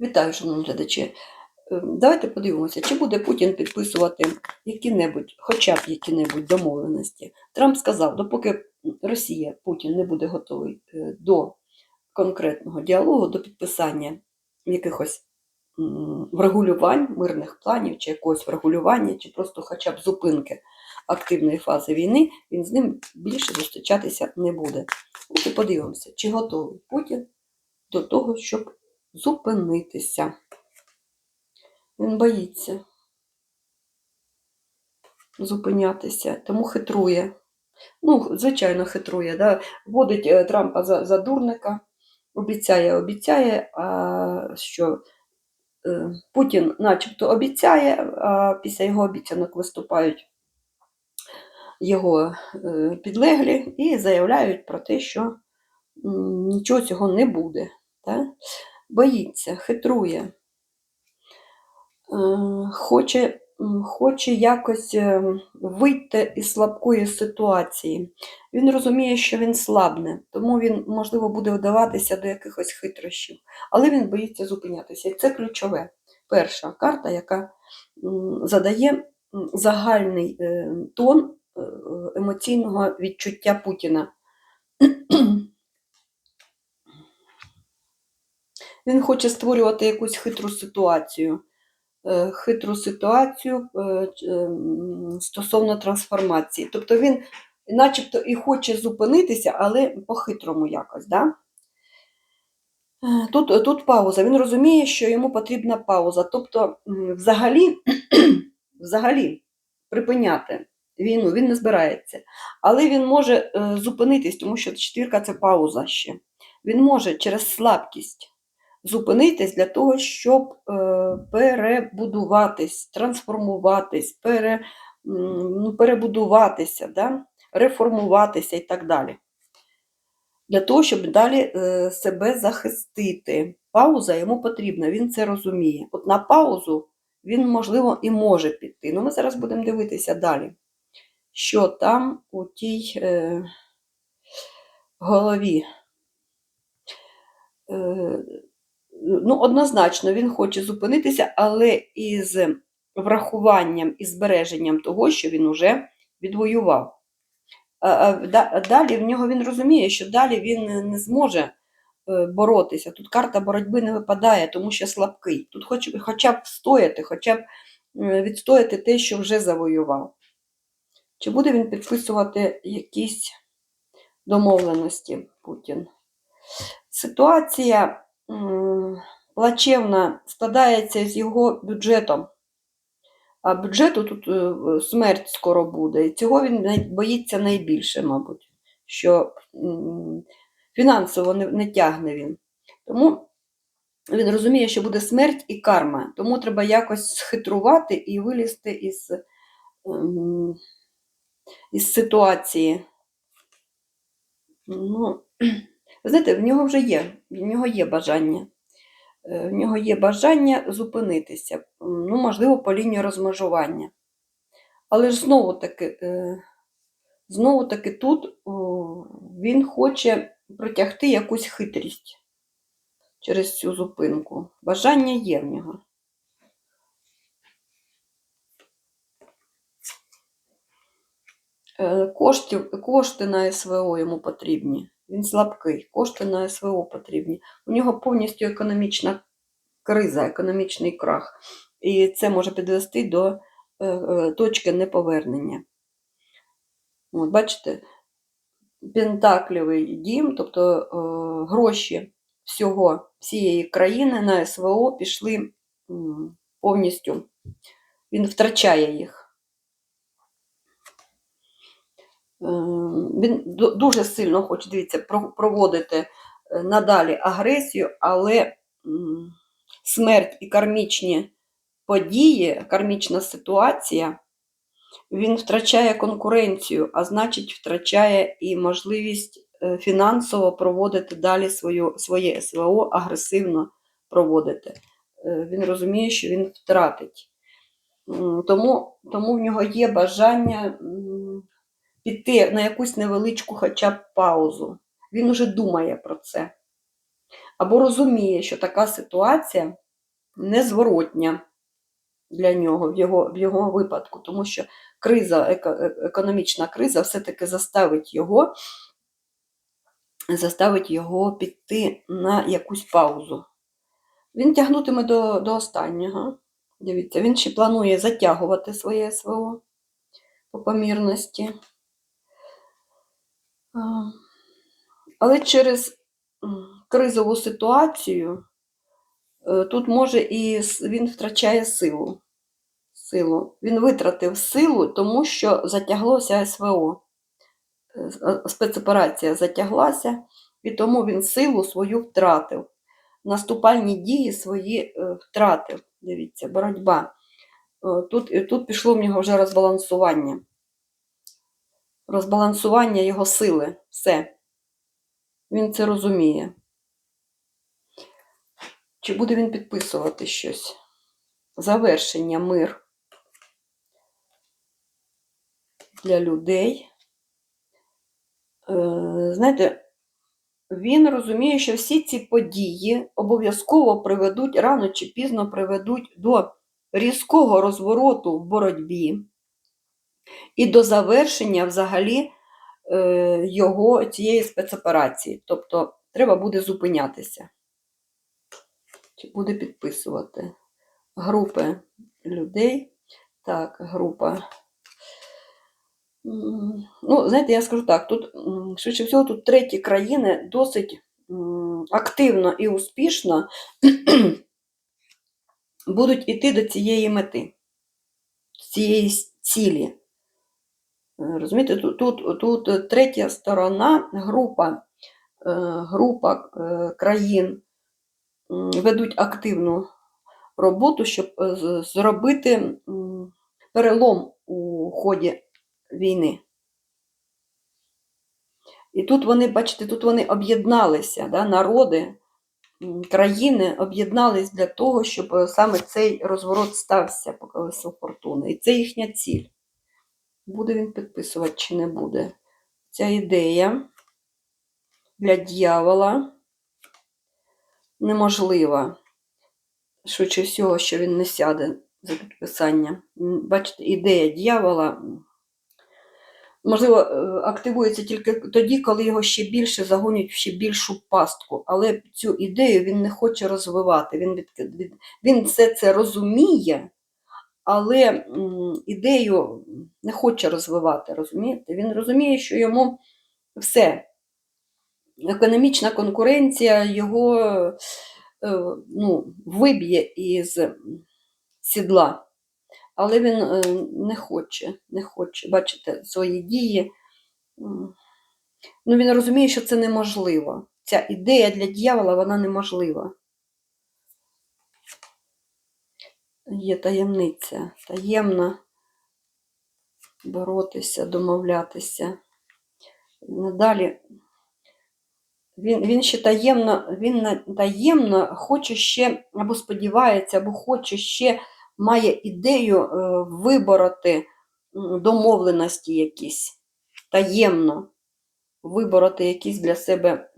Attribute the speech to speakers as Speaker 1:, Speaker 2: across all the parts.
Speaker 1: Вітаю, шановні глядачі. Е, Давайте подивимося, чи буде Путін підписувати які-небудь, хоча б які-небудь домовленості. Трамп сказав, допоки Росія, Путін не буде готовий е, до конкретного діалогу, до підписання якихось врегулювань, мирних планів, чи якогось врегулювання, чи просто хоча б зупинки активної фази війни, він з ним більше зустрічатися не буде. Ось і подивимося, чи готовий Путін до того, щоб зупинитися. Він боїться зупинятися, тому хитрує. Ну, звичайно, хитрує. Да? Вводить е, Трампа за, за дурника, обіцяє, обіцяє, а що е, Путін начебто обіцяє, а після його обіцянок виступають його е, підлеглі і заявляють про те, що нічого цього не буде. Да? Боїться, хитрує, е, хоче, хоче якось е, вийти із слабкої ситуації. Він розуміє, що він слабне, тому він, можливо, буде вдаватися до якихось хитрощів, але він боїться зупинятися. І це ключове. Перша карта, яка задає загальний е, тон емоційного відчуття Путіна. Він хоче створювати якусь хитру ситуацію. е, Хитру ситуацію е, ем, стосовно трансформації. Тобто він начебто і хоче зупинитися, але по-хитрому якось. Да? Е, Тут, тут пауза. Він розуміє, що йому потрібна пауза. Тобто, взагалі, взагалі припиняти війну він не збирається. Але він може е, зупинитись, тому що четвірка це пауза ще. Він може через слабкість зупинитись для того, щоб е, перебудуватись, трансформуватись, пере, ну, перебудуватися, да? реформуватися і так далі. Для того, щоб далі е, себе захистити. Пауза йому потрібна, він це розуміє. От на паузу він, можливо, і може піти. Ну, ми зараз будемо дивитися далі, що там у тій е, голові. Е, ну, однозначно, він хоче зупинитися, але із врахуванням і збереженням того, що він уже відвоював. Далі в нього він розуміє, що далі він не- зможе е, боротися. Тут карта боротьби не випадає, тому що слабкий. Тут хоч, хоча б встояти, хоча б е, відстояти те, що вже завоював. Чи буде він підписувати якісь домовленості Путін? Ситуація плачевна складається з його бюджетом. А бюджету тут е, смерть скоро буде. І цього він боїться найбільше, мабуть, що фінансово не, не тягне він. Тому він розуміє, що буде смерть і карма. Тому треба якось схитрувати і вилізти із, ем, із ситуації. Ну, знаєте, в нього вже є, в нього є бажання. Е, В нього є бажання зупинитися, ну, можливо, по лінії розмежування. Але ж знову таки, е, знову таки тут він хоче протягти якусь хитрість через цю зупинку. Бажання є в нього. Е, Коштів, кошти на СВО йому потрібні. Він слабкий, кошти на СВО потрібні. У нього повністю економічна криза, економічний крах. І це може підвести до е, е, точки неповернення. От, бачите, Пентаклівий дім, тобто е, гроші всього, всієї країни на СВО пішли повністю. Він втрачає їх. Е, Він дуже сильно хоче, дивіться, проводити е, надалі агресію, але смерть і кармічні події, кармічна ситуація, він втрачає конкуренцію, а значить, втрачає і можливість е, фінансово проводити далі свою, своє СВО, агресивно проводити. Е, Він розуміє, що він втратить. Тому, тому в нього є бажання піти на якусь невеличку хоча б паузу. Він уже думає про це. Або розуміє, що така ситуація незворотня для нього в його, в його випадку, тому що криза, е- економічна криза все-таки заставить його, заставить його піти на якусь паузу. Він тягнутиме до, до останнього. Дивіться, він ще планує затягувати своє СВО по помірності. Але через кризову ситуацію е, тут може і він втрачає силу. силу. Він витратив силу, тому що затяглося СВО. Е, Спецоперація затяглася, і тому він силу свою втратив. Наступальні дії свої е, втратив. Дивіться, боротьба. Тут, тут пішло в нього вже розбалансування. Розбалансування його сили. Все. Він це розуміє. Чи буде він підписувати щось? Завершення мир для людей. Е, Знаєте, він розуміє, що всі ці події обов'язково приведуть, рано чи пізно приведуть до різкого розвороту в боротьбі і до завершення взагалі е, його цієї спецоперації. Тобто треба буде зупинятися. Чи буде підписувати групи людей. Так, група. Ну, знаєте, я скажу так, тут, швидше всього, тут треті країни досить активно і успішно будуть іти до цієї мети, цієї цілі. Розумієте, тут, тут, тут третя сторона, група, е, група е, країн ведуть активну роботу, щоб е, зробити перелом у ході війни. І тут вони, бачите, тут вони об'єдналися, да, народи, країни об'єднались для того, щоб саме цей розворот стався по колесу фортуни. І це їхня ціль. Буде він підписувати чи не буде. Ця ідея для дьявола неможлива. Швидше всього, що він не сяде за підписання. Бачите, ідея дьявола, можливо, е, активується тільки тоді, коли його ще більше загонять в ще більшу пастку. Але цю ідею він не хоче розвивати. Він, від, він все це розуміє, але ідею не хоче розвивати. Розумієте? Він розуміє, що йому все. Економічна конкуренція його е, ну, виб'є із сідла. Але він е, не хоче, не хоче. Бачите, свої дії. Ну, він розуміє, що це неможливо. Ця ідея для дьявола, вона неможлива. Є таємниця, таємно боротися, домовлятися. Надалі він, він ще таємно, він таємно хоче ще, або сподівається, або хоче ще, має ідею е, вибороти домовленості якісь, таємно вибороти якийсь для себе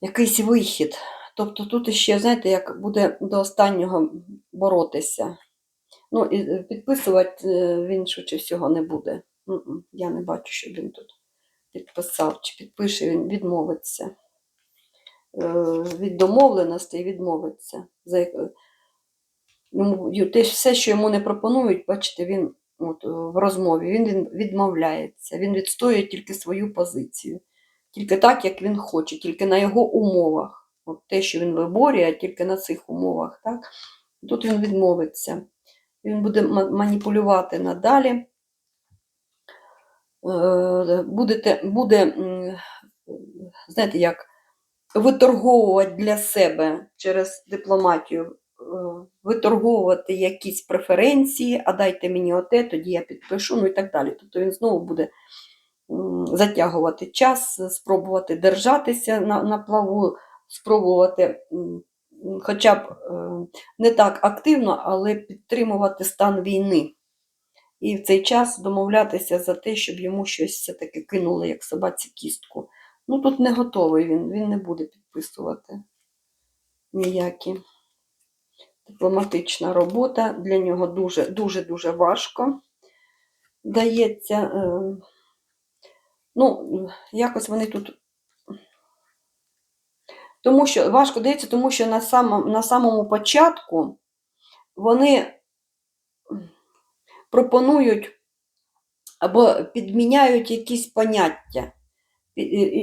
Speaker 1: якийсь вихід. Тобто тут ще, знаєте, як буде до останнього боротися. Ну, і е, підписувати е, він швидше всього не буде. Я не бачу, що він тут підписав, чи підпише, він відмовиться. Е, Від домовленостей відмовиться. Все, що йому не пропонують, бачите, він от, в розмові він відмовляється. Він відстоює тільки свою позицію. Тільки так, як він хоче, тільки на його умовах. От те, що він виборює, тільки на цих умовах. Так? Тут він відмовиться. Він буде маніпулювати надалі. Е, Будете, буде, знаєте, як виторговувати для себе через дипломатію, е, виторговувати якісь преференції, а дайте мені оте, тоді я підпишу, ну і так далі. Тобто він знову буде затягувати час, спробувати держатися на, на плаву, спробувати хоча б е, не так активно, але підтримувати стан війни. І в цей час домовлятися за те, щоб йому щось все-таки кинули, як собаці кістку. Ну тут не готовий він, він не буде підписувати. ніякі. Дипломатична робота для нього дуже дуже дуже важко дається. е, Ну, якось вони тут. Тому що важко дається, тому що на самому, на самому початку вони пропонують або підміняють якісь поняття.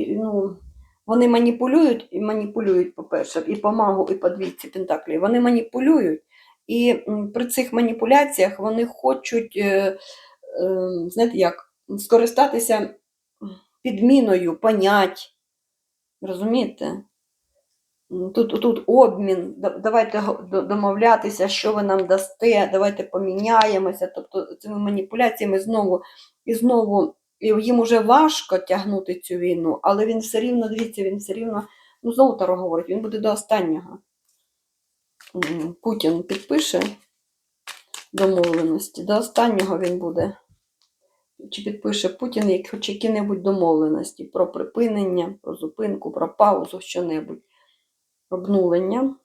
Speaker 1: Ну, вони маніпулюють і маніпулюють, по-перше, і по магу, і по двійці пентаклів. Вони маніпулюють, і при цих маніпуляціях вони хочуть, е, е, знаєте, як, скористатися підміною понять. Розумієте? Тут, тут обмін, давайте домовлятися, що ви нам дасте, давайте поміняємося. Тобто цими маніпуляціями знову і знову їм уже важко тягнути цю війну, але він все рівно, дивіться, він все рівно, ну знову Таро говорить, він буде до останнього. Путін підпише домовленості, до останнього він буде. Чи підпише Путін хоч які-небудь домовленості про припинення, про зупинку, про паузу, що-небудь. Обнулення.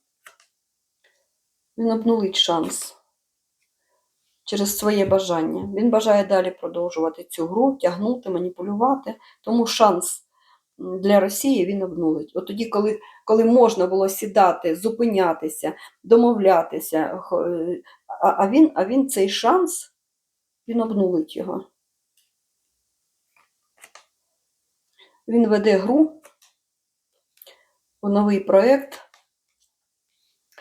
Speaker 1: Він обнулить шанс через своє бажання. Він бажає далі продовжувати цю гру, тягнути, маніпулювати, тому шанс для Росії він обнулить. От тоді, коли, коли можна було сідати, зупинятися, домовлятися, е, а, а, він, а він цей шанс, він обнулить його. Він веде гру у новий проєкт,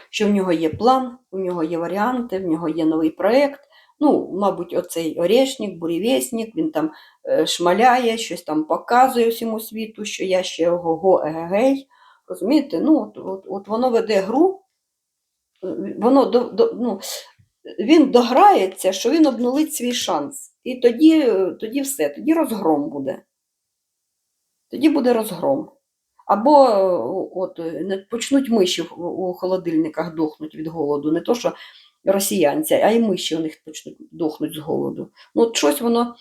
Speaker 1: що в нього є план, у нього є варіанти, в нього є новий проєкт. Ну, мабуть, оцей Орешник, бурєвєснік, він там е, шмаляє, щось там показує всьому світу, що я ще ого егегей. Розумієте? Ну, от, от, от воно веде гру, воно до, до, ну, він дограється, що він обнулить свій шанс. І тоді, е, тоді все, тоді розгром буде. Тоді буде розгром. Або е, от, е, почнуть миші у холодильниках дохнуть від голоду. Не то, що росіянці, а й миші у них почнуть дохнуть з голоду. Ну, от щось воно.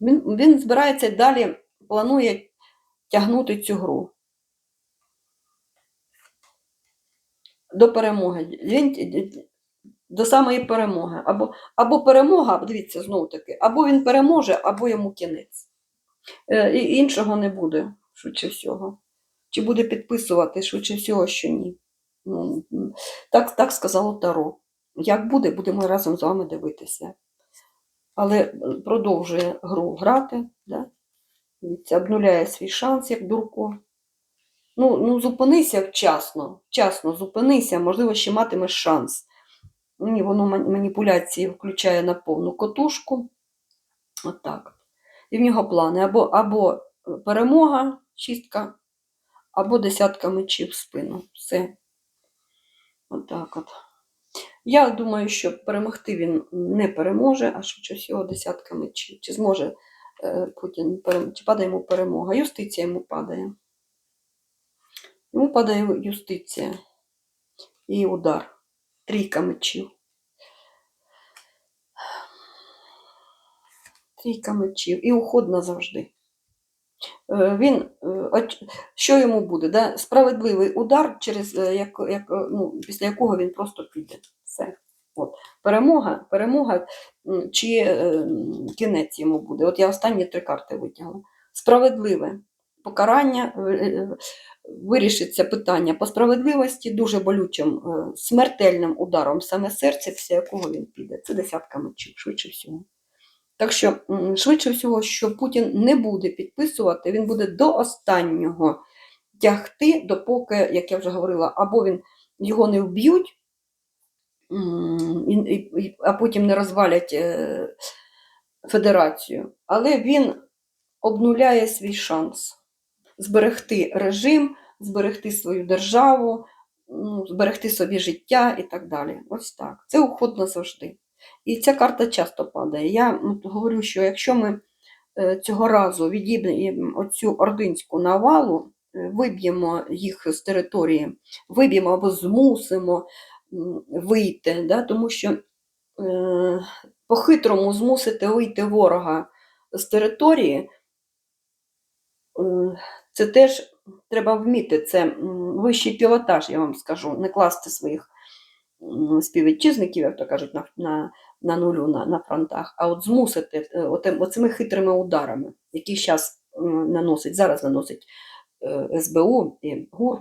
Speaker 1: Він, він збирається далі, планує тягнути цю гру. До перемоги. Він т- до самої перемоги. Або, або перемога, дивіться, знову таки, або він переможе, або йому кінець. Е, І іншого не буде, швидше всього. Чи буде підписувати, швидше всього, що ні. Ну, так, так сказало Таро. Як буде, будемо разом з вами дивитися. Але продовжує гру грати, да? Обнуляє свій шанс, як дурко. Ну, ну зупинися вчасно, вчасно зупинися, можливо, ще матимеш шанс. Ні, воно маніпуляції включає на повну котушку. Отак. І в нього плани або, або е, перемога, шістка, або десятка мечів в спину. Все. Отак от. Я думаю, що перемогти він не переможе, а швидше всього десятка мечів. Чи зможе е, Путін, чи падає йому перемога? Юстиція йому падає. Йому падає юстиція і удар. Трійка мечів. Трійка мечів. І уход назавжди. Е, Він, е, що йому буде? Да? Справедливий удар, через, е, як, як, ну, після якого він просто піде. Все. От. Перемога, перемога чи е, кінець йому буде. От я останні три карти витягла. Справедливе покарання, вирішиться питання по справедливості дуже болючим, смертельним ударом саме серце, після якого він піде. Це десятка мечів, швидше всього. Так що, швидше всього, що Путін не буде підписувати, він буде до останнього тягти, допоки, як я вже говорила, або він його не вб'ють, а потім не розвалять е, федерацію, але він обнуляє свій шанс зберегти режим, зберегти свою державу, зберегти собі життя і так далі. Ось так. Це уход назавжди. І ця карта часто падає. Я говорю, що якщо ми е, цього разу відіб'ємо оцю ординську навалу, е, виб'ємо їх з території, виб'ємо або змусимо вийти, да, тому що е, по-хитрому змусити вийти ворога з території, е, Це теж треба вміти. Це вищий пілотаж, я вам скажу, не класти своїх співвітчизників, як то кажуть, на, на, на нулю на, на фронтах, а от змусити е, отим- оцими хитрими ударами, які зараз наносить, зараз наносить е, СБУ і ГУР,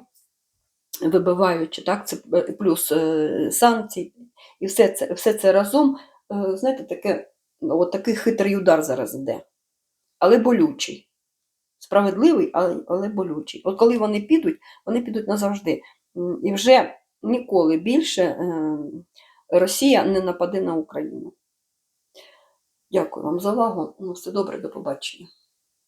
Speaker 1: вибиваючи, так, це е, плюс санкції, і все це, все це разом, знаєте, таке, от такий хитрий удар зараз іде, але болючий. Справедливий, але, але болючий. От коли вони підуть, вони підуть назавжди. І вже ніколи більше е, Росія не нападе на Україну. Дякую вам за увагу. Ну, все добре, до побачення.